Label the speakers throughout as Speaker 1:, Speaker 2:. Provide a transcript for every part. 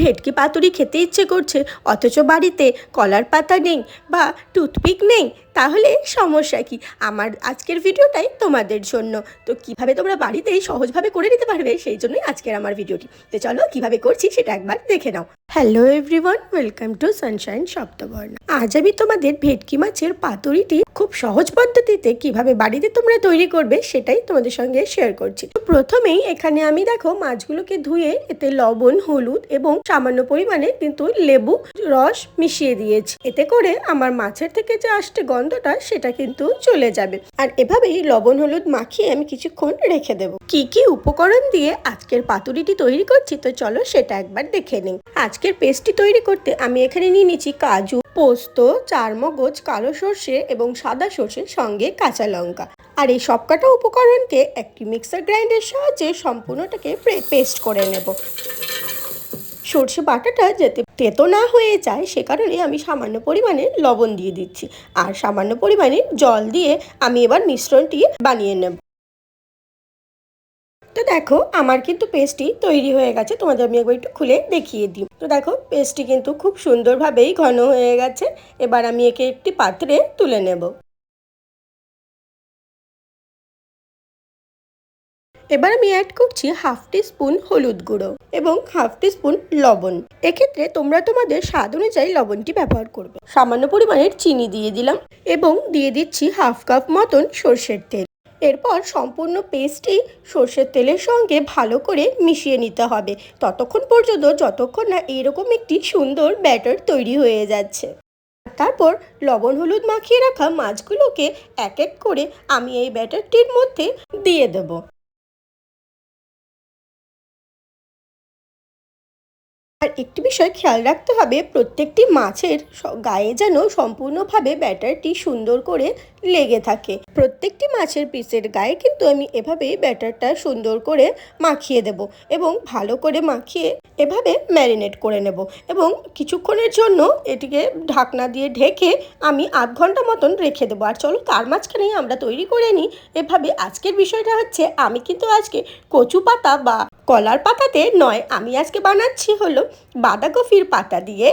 Speaker 1: ভেটকি পাতুরি খেতে ইচ্ছে করছে, অথচ বাড়িতে কলার পাতা নেই বা টুথপিক নেই, তাহলে সমস্যা কি? আমার আজকের ভিডিওটাই তোমাদের জন্য। তো কীভাবে তোমরা বাড়িতেই সহজভাবে করে নিতে পারবে, সেই জন্যই আজকের আমার ভিডিওটি। তো চলো কীভাবে করছি সেটা একবার দেখে নাও। Hello everyone welcome to Sunshine Saptabarna আজ আমি তোমাদের ভেটকি মাছের পাতুরিটি খুব সহজ পদ্ধতিতে কীভাবে বাড়িতে তোমরা তৈরি করবে, সেটাই তোমাদের সঙ্গে শেয়ার করছি। তো প্রথমেই এখানে আমি দেখো মাছগুলোকে ধুয়ে এতে লবণ, হলুদ এবং সামান্য পরিমাণে কিন্তু লেবু, রস মিশিয়ে দিয়েছি। এতে করে আমার মাছের থেকে যে আসছে গন্ধটা, সেটা কিন্তু চলে যাবে। আর এভাবেই লবণ হলুদ মাখিয়ে আমি কিছুক্ষণ রেখে দেবো। কি কি উপকরণ দিয়ে আজকের পাতুরিটি তৈরি করছি, তো চলো সেটা একবার দেখে নিই। আজকের পেস্টটি তৈরি করতে আমি এখানে নিয়ে নিচ্ছি কাজু, পোস্ত, চারমগজ, কালো সর্ষে এবং সাদা সর্ষের সঙ্গে কাঁচা লঙ্কা। আর এই সবকটা উপকরণকে একটি মিক্সার গ্রাইন্ডের সাহায্যে সম্পূর্ণটাকে পেস্ট করে নেব। সর্ষে বাটাটা যাতে তেতো না হয়ে যায়, সে কারণে আমি সামান্য পরিমাণে লবণ দিয়ে দিচ্ছি। আর সামান্য পরিমাণে জল দিয়ে আমি এবার মিশ্রণটি বানিয়ে নেব। তো দেখো, আমার কিন্তু পেস্টটি তৈরি হয়ে গেছে। তোমাদের আমি একবার একটু খুলে দেখিয়ে দিই। তো দেখো, পেস্টটি কিন্তু খুব সুন্দরভাবেই ঘন হয়ে গেছে। এবার আমি একে একটি পাত্রে তুলে নেব। এবার আমি অ্যাড করছি হাফ টি স্পুন হলুদ গুঁড়ো এবং হাফ টি স্পুন লবণ। এক্ষেত্রে তোমরা তোমাদের স্বাদ অনুযায়ী লবণটি ব্যবহার করবে। সামান্য পরিমাণের চিনি দিয়ে দিলাম এবং দিয়ে দিচ্ছি হাফ কাপ মতন সর্ষের তেল। এরপর সম্পূর্ণ পেস্টটি সর্ষের তেলের সঙ্গে ভালো করে মিশিয়ে নিতে হবে। ততক্ষণ পর্যন্ত যতক্ষণ না এরকম একটি সুন্দর ব্যাটার তৈরি হয়ে যাচ্ছে। তারপর লবণ হলুদ মাখিয়ে রাখা মাছগুলোকে এক এক করে আমি এই ব্যাটারটির মধ্যে দিয়ে দেবো। আর একটি বিষয় খেয়াল রাখতে হবে, প্রত্যেকটি মাছের গায়ে যেন সম্পূর্ণভাবে ব্যাটারটি সুন্দর করে লেগে থাকে। প্রত্যেকটি মাছের পিসের গায়ে কিন্তু আমি এভাবে ব্যাটারটা সুন্দর করে মাখিয়ে দেব এবং ভালো করে মাখিয়ে এভাবে ম্যারিনেট করে নেব এবং কিছুক্ষণের জন্য এটিকে ঢাকনা দিয়ে ঢেকে আমি আধ ঘণ্টা মতন রেখে দেবো। আর চলো তার মাঝখানেই আমরা তৈরি করে নিই। এভাবে আজকের বিষয়টা হচ্ছে, আমি কিন্তু আজকে কচু পাতা বা কলার পাতাতে নয়, আমি আজকে বানাচ্ছি হলো বাঁধাকপির পাতা দিয়ে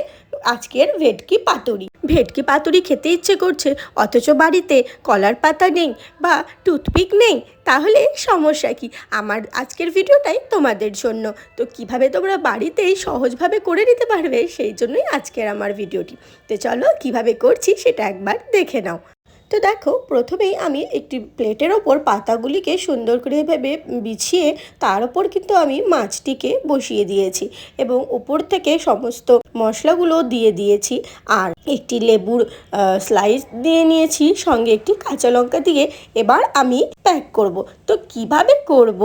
Speaker 1: আজকের ভেটকি পাতুরি। ভেটকি পাতুরি খেতে ইচ্ছে করছে, অথচ বাড়িতে কলার পাতা নেই বা টুথপিক নেই, তাহলে সমস্যা কি? আমার আজকের ভিডিওটাই তোমাদের জন্য। তো কীভাবে তোমরা বাড়িতেই সহজভাবে করে নিতে পারবে, সেই জন্যই আজকের আমার ভিডিওটি। তো চলো কীভাবে করছি সেটা একবার দেখে নাও। তো দেখো, প্রথমেই আমি একটি প্লেটের ওপর পাতাগুলিকে সুন্দর করে ভেবে বিছিয়ে তার ওপর কিন্তু আমি মাছটিকে বসিয়ে দিয়েছি এবং উপর থেকে সমস্ত মশলাগুলো দিয়ে দিয়েছি। আর একটি লেবুর স্লাইস দিয়ে নিয়েছি, সঙ্গে একটি কাঁচা লঙ্কা দিয়ে। এবার আমি প্যাক করব। তো কীভাবে করব?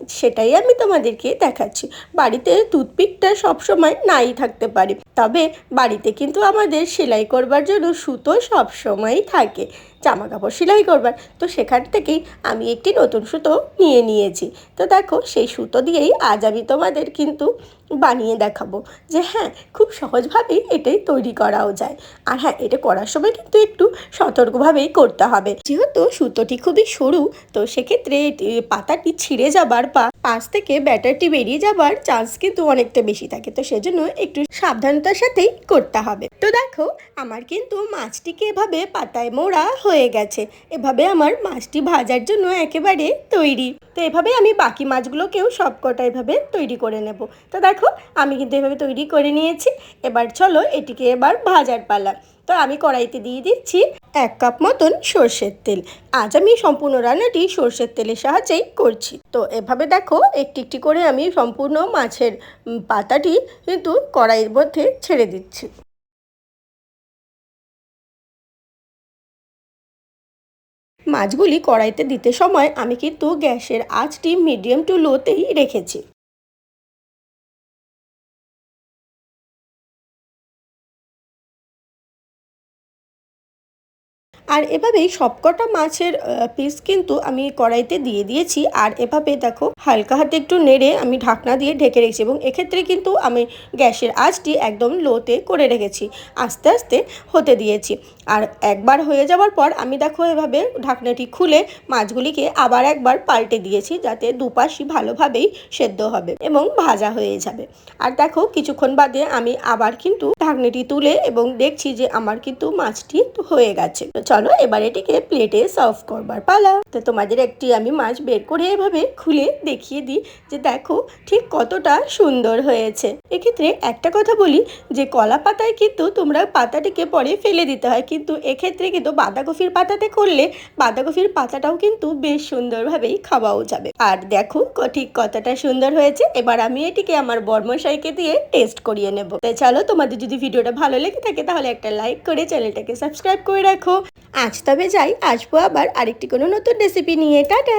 Speaker 1: সেটাই আমি তোমাদেরকে দেখাচ্ছি। বাড়িতে টুথপিকটা সবসময় নাই থাকতে পারে। তবে বাড়িতে কিন্তু আমাদের সেলাই করবার জন্য সুতো সবসময়ই থাকে। জামা কাপড় সেলাই করবার। তো সেখান থেকেই আমি একটি নতুন সুতো নিয়ে নিয়েছি। তো দেখো, সেই সুতো দিয়েই আজ আমি তোমাদের কিন্তু বানিয়ে দেখাবো যে হ্যাঁ খুব সহজভাবেই এটাই তৈরি করাও যায়। আর হ্যাঁ এটা করার সময় কিন্তু একটু সতর্কভাবেই করতে হবে। যেহেতু সুতোটি খুবই সরু, তো সেক্ষেত্রে পাতাটি ছিঁড়ে যাবার বা পাশ থেকে ব্যাটারটি বেরিয়ে যাবার চান্স কিন্তু অনেকটা বেশি থাকে। তো সেজন্য একটু সাবধানতার সাথেই করতে হবে। তো দেখো, আমার কিন্তু মাছটিকে এভাবে পাতায় মোড়া হয়ে গেছে। এভাবে আমার মাছটি ভাজার জন্য একেবারে তৈরি। তো এভাবে আমি বাকি মাছগুলোকেও সবকটা এভাবে তৈরি করে নেব। তো দেখো, আমি কিন্তু এভাবে তৈরি করে নিয়েছি। এবার চলো এটিকে এবার ভাজার পালা। তো আমি কড়াইতে দিয়ে দিচ্ছি এক কাপ মতন সর্ষের তেল। আজ আমি সম্পূর্ণ রান্নাটি সর্ষের তেলের সাহায্যেই করছি। তো এভাবে দেখো, একটি একটি করে আমি সম্পূর্ণ মাছের পাতাটি কিন্তু কড়াইয়ের মধ্যে ছেড়ে দিচ্ছি। মাছগুলি কড়াইতে দিতে সময় আমি কিন্তু গ্যাসের আঁচটি মিডিয়াম টু লোতেই রেখেছি। আর এভাবেই সবকটা মাছের পিস কিন্তু আমি কড়াইতে দিয়ে দিয়েছি। আর এভাবে দেখো, হালকা হাতে একটু নেড়ে আমি ঢাকনা দিয়ে ঢেকে রেখেছি এবং এক্ষেত্রে কিন্তু আমি গ্যাসের আঁচটি একদম লোতে করে রেখেছি, আস্তে আস্তে হতে দিয়েছি। আর একবার হয়ে যাওয়ার পর আমি দেখো এভাবে ঢাকনাটি খুলে মাছগুলিকে আবার একবার পাল্টে দিয়েছি যাতে দুপাশই ভালোভাবেই সেদ্ধ হবে এবং ভাজা হয়ে যাবে। আর দেখো, কিছুক্ষণ বাদে আমি আবার কিন্তু ঢাকনিটি তুলে এবং দেখছি যে আমার কিন্তু মাছটি হয়ে গেছে। তো চলো, এবার এটিকে প্লেটে সার্ভ করবার, পালা। তো তোমাদের একটি আমি মাছ বের করে এভাবে খুলে দেখিয়ে দিই যে দেখো, ঠিক কতটা সুন্দর হয়েছে। এক্ষেত্রে একটা কথা বলি যে কলা পাতায় কিন্তু তোমরা পাতাটিকে পরে ফেলে দিতে হয়, কিন্তু এক্ষেত্রে কিন্তু বাঁধাকপির পাতাতে করলে বাঁধাকপির পাতাটাও কিন্তু বেশ সুন্দরভাবেই খাওয়াও যাবে। আর দেখো ঠিক কতটা সুন্দর হয়েছে। এবার আমি এটিকে আমার বর্মশাইকে দিয়ে টেস্ট করিয়ে নেব। তাই চলো, তোমাদের যদি ভিডিওটা ভালো লেগে থাকে তাহলে একটা লাইক করে চ্যানেলটাকে সাবস্ক্রাইব করে রাখো। আজ তবে যাই আসব আবার আরেকটি কোনো নতুন রেসিপি নিয়ে। টাটা!